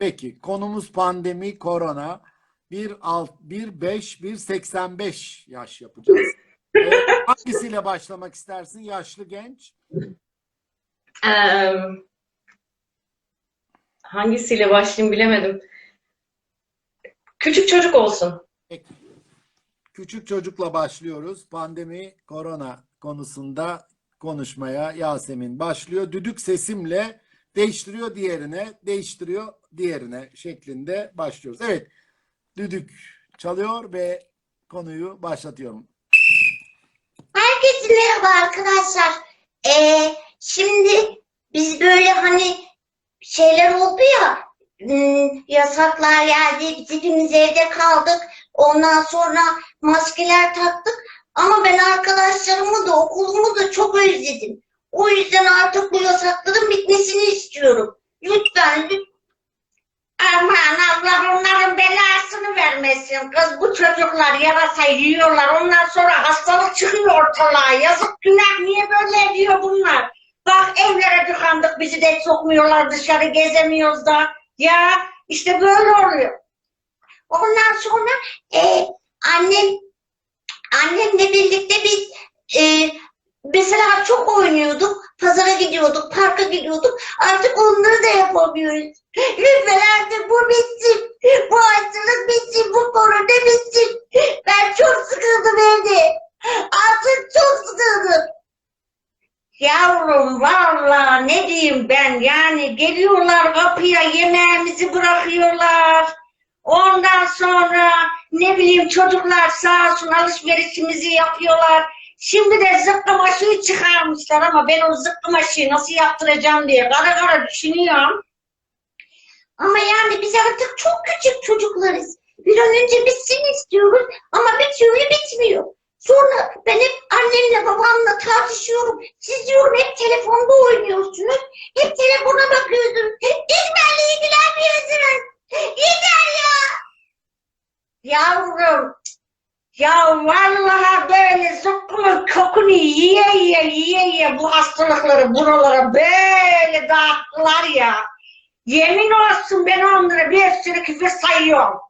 Peki konumuz pandemi, korona. 1 alt 1 5 1 85 yaş yapacağız. Ee, hangisiyle başlamak istersin? Yaşlı genç. Eee, hangisiyle başlayayım bilemedim. Küçük çocuk olsun. Peki. Küçük çocukla başlıyoruz. Pandemi, korona konusunda konuşmaya Yasemin başlıyor. Düdük sesimle değiştiriyor diğerine, değiştiriyor diğerine şeklinde başlıyoruz. Evet. Düdük çalıyor ve konuyu başlatıyorum. Herkese merhaba arkadaşlar. Ee, şimdi biz böyle hani şeyler oldu ya ım, yasaklar geldi. Biz hepimiz evde kaldık. Ondan sonra maskeler taktık. Ama ben arkadaşlarımı da okulumu da çok özledim. O yüzden artık bu yasakların bitmesini istiyorum. Lütfen lütfen. Aman Allah onların belasını vermesin. Kız bu çocuklar yarasa yiyorlar. Ondan sonra hastalık çıkıyor ortalığa. Yazık günah niye böyle ediyor bunlar? Bak evlere tıkandık bizi de sokmuyorlar dışarı gezemiyoruz da. Ya işte böyle oluyor. Ondan sonra e, annem annemle birlikte biz e, mesela çok oynuyorduk. Pazara gidiyorduk, parka gidiyorduk. Artık onları da yapamıyoruz. Lütfen artık bu bitsin. Bu hastalık bitsin. Bu korona bitsin. Ben çok sıkıldım evde. Artık çok sıkıldım. Yavrum vallahi ne diyeyim ben yani geliyorlar kapıya yemeğimizi bırakıyorlar. Ondan sonra ne bileyim çocuklar sağ olsun alışverişimizi yapıyorlar. Şimdi de zıkkım aşıyı çıkarmışlar ama ben o zıkkım aşıyı nasıl yaptıracağım diye kara kara düşünüyorum. Ama yani biz artık çok küçük çocuklarız. Bir an önce bitsin istiyoruz ama bir türlü bitmiyor. Sonra ben hep annemle babamla tartışıyorum. Siz diyorum hep telefonda oynuyorsunuz. Hep telefona bakıyorsunuz. Hiç benimle ilgilenmiyorsunuz. Yeter ya. Yavrum. Ya vallahi zıkkımın kokunu yiye yiye yiye yiye bu hastalıkları buralara böyle dağıttılar ya. Yemin olsun ben onlara bir sürü küfür sayıyorum.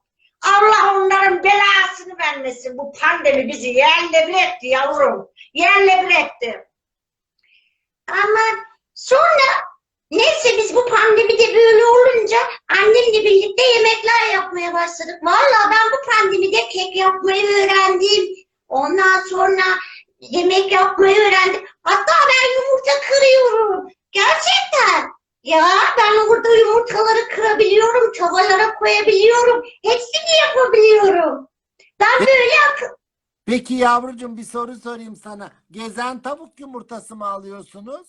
Allah onların belasını vermesin. Bu pandemi bizi yerle bir etti yavrum. Yerle bir etti. Ama sonra neyse biz bu pandemide böyle olunca annemle birlikte yemekler yapmaya başladık. Vallahi ben bu pandemide kek yapmayı öğrendim. Ondan sonra yemek yapmayı öğrendim. Hatta ben yumurta kırıyorum. Gerçekten. Ya ben orada yumurtaları kırabiliyorum, tavalara koyabiliyorum. Hepsini yapabiliyorum. Ben böyle akıl... Peki yavrucuğum bir soru sorayım sana. Gezen tavuk yumurtası mı alıyorsunuz?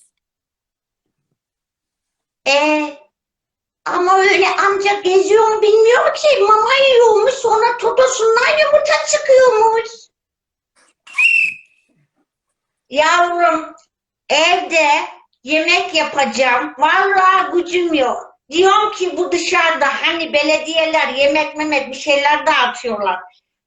Ee, ama öyle amca geziyor mu bilmiyorum ki. Mama yiyormuş sonra totosundan yumurta çıkıyormuş. Yavrum evde yemek yapacağım. Vallahi gücüm yok. Diyorum ki bu dışarıda hani belediyeler yemek memek bir şeyler dağıtıyorlar.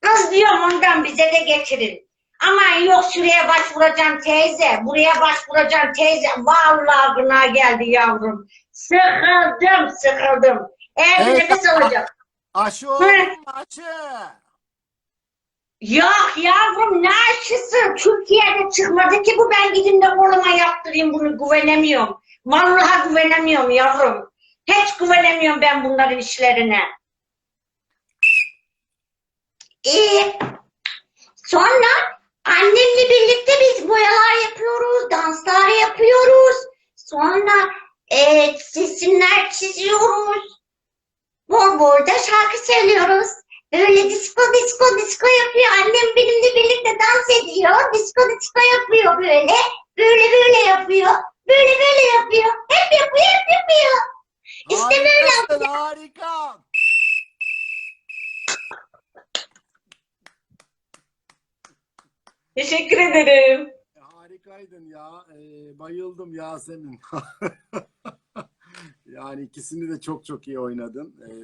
Kız diyorum ondan bize de getirin. Aman yok şuraya başvuracağım teyze, buraya başvuracağım teyze. Vallahi gına geldi yavrum. Sıkıldım, sıkıldım. Evde Evet. nefes alacağım. Aşı oldu aşı? Yok yavrum ne aşısı? Türkiye'de çıkmadı ki bu ben gidin de koluma yaptırayım bunu güvenemiyorum. Vallahi güvenemiyorum yavrum. Hiç güvenemiyorum ben bunların işlerine. Ee, sonra annemle birlikte biz boyalar yapıyoruz, danslar yapıyoruz. Sonra e, resimler çiziyoruz. Bol bol da şarkı söylüyoruz. Böyle disco disco disco yapıyor. Annem benimle birlikte dans ediyor. Disco disco yapıyor böyle. Böyle böyle yapıyor. Böyle böyle yapıyor. Hep yapıyor, hep yapıyor. İşte böyle Harikasın, harika. Teşekkür ederim. Harikaydın ya. Ee, bayıldım Yasemin. yani ikisini de çok çok iyi oynadın. Ee,